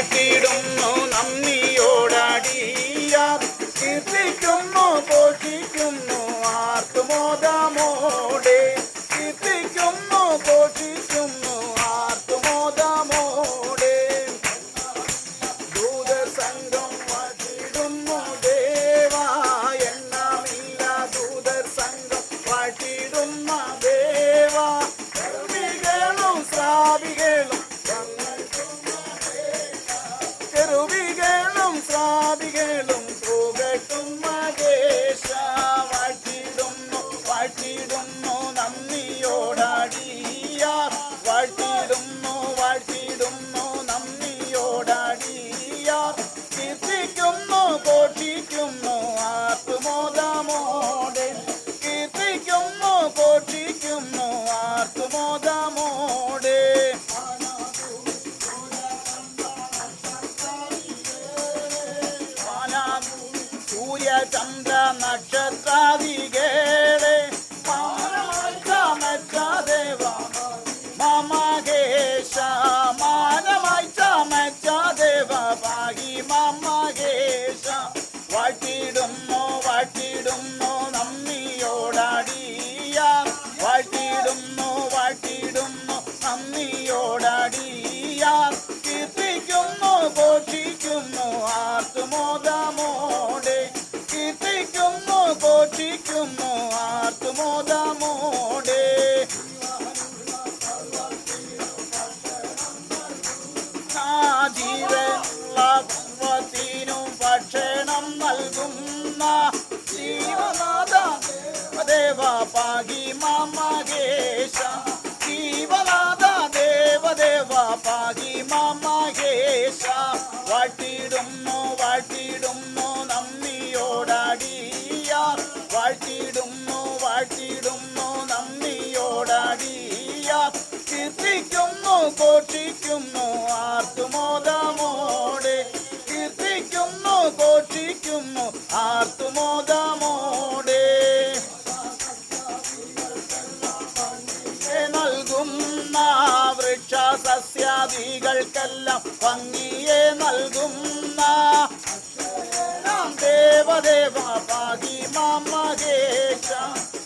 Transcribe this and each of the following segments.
വാഴ്ത്തിയിടുന്നു சந்திர நட்சத்திராதிகே ജീവത്തിനും ഭക്ഷണം നൽകുന്ന ജീവനാഥ ദേവ പാകി മാമകേശ ജീവനാഥ ദേവദേവ പാകി മാമകേശ വാട്ടിയിടുന്നു വാട്ടിയിടുന്നു നന്ദിയോടാടിയ. വാഴ്ത്തിയിടുന്നു പോഷിക്കുന്നു ആർത്തുമോദമോടെ. കീർത്തിക്കുന്നു പോഷിക്കുന്നു ആർത്തുമോദമോടെ. നൽകുന്ന വൃക്ഷ സസ്യാദികൾക്കെല്ലാം ഭംഗിയെ നൽകുന്ന ദേവദേവ പാകി മമകേശ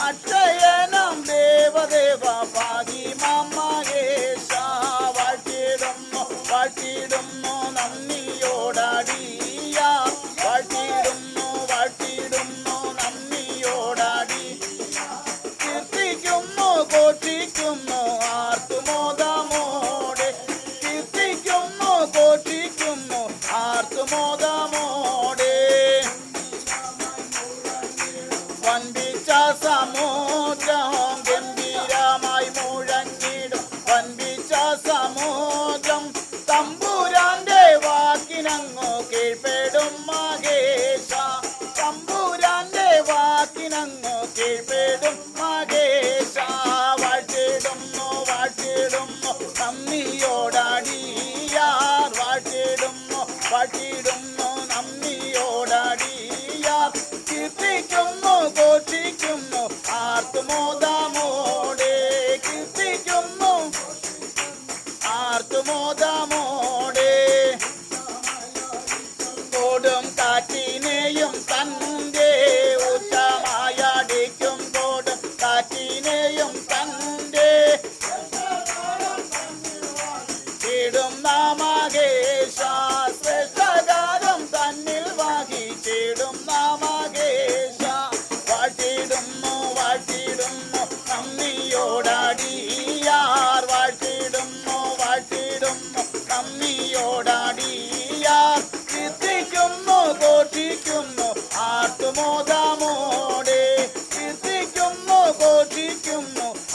അക്ഷയനം ദേവദേവ പാകി മമകേശ it on me. மோதமோட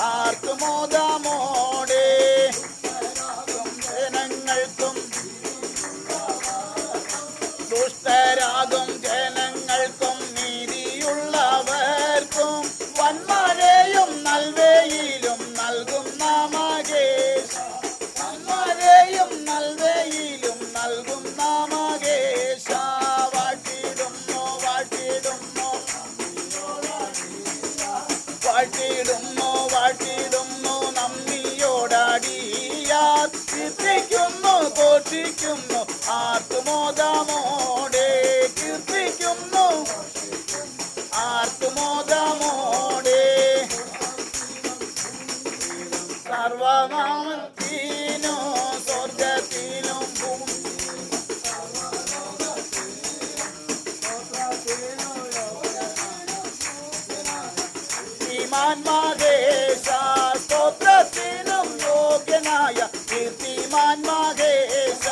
আর তো মজা ആർത്തുമോദമോടെ കീർത്തിക്കുന്നു. ആർത്തുമോദമോടെ സർവനാമത്തിനോ സ്വർഗത്തിലും ഭൂമിമാന്മാകേശ സ്തോത്രത്തിനും യോഗ്യനായ കീർത്തിമാന്മാകേശ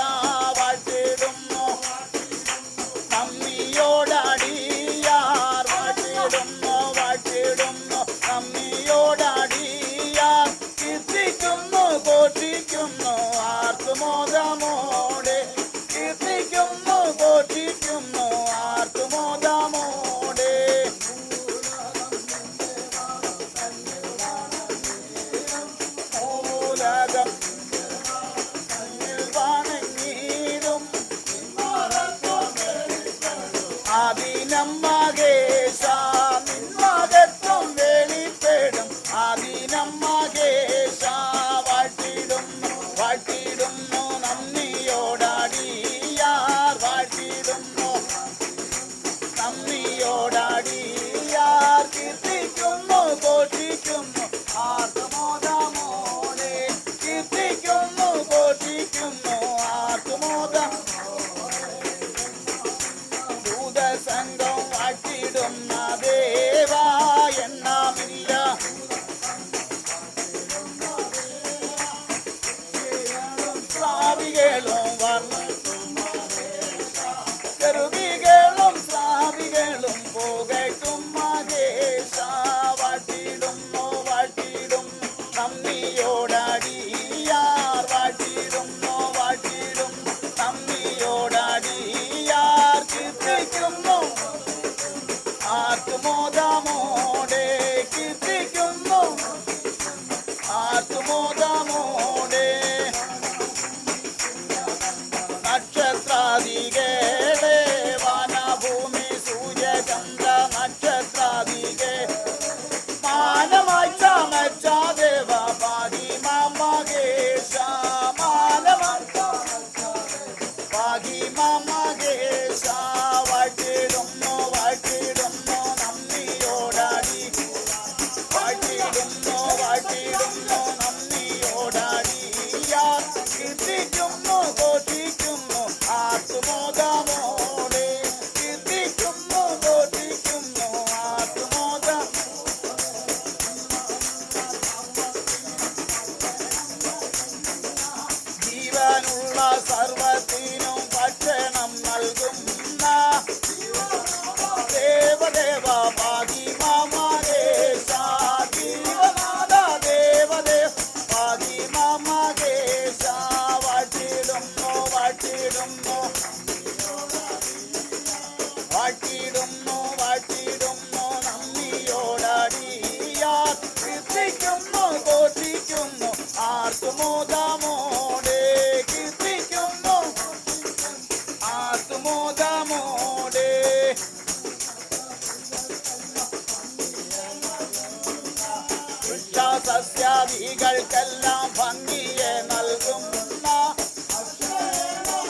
വരികൾക്കെല്ലാം ഭംഗിയെ നൽകും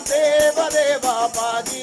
ദേവദേവ പാതി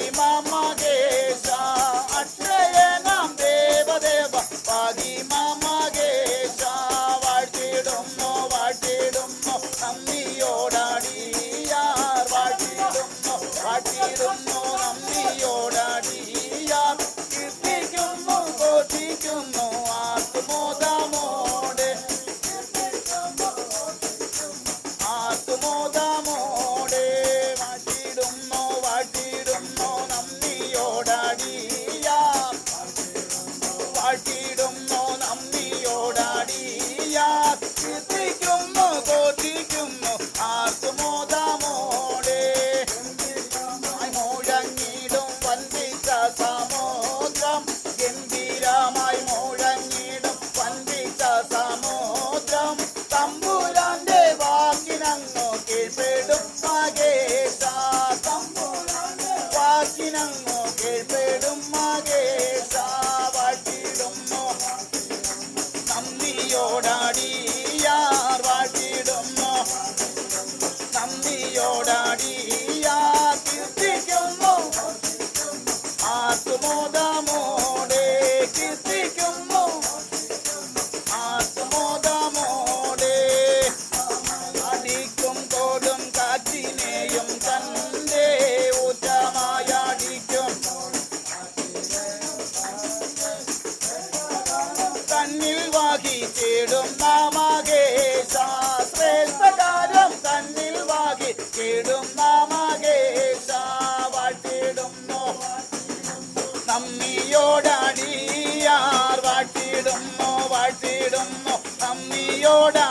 llora.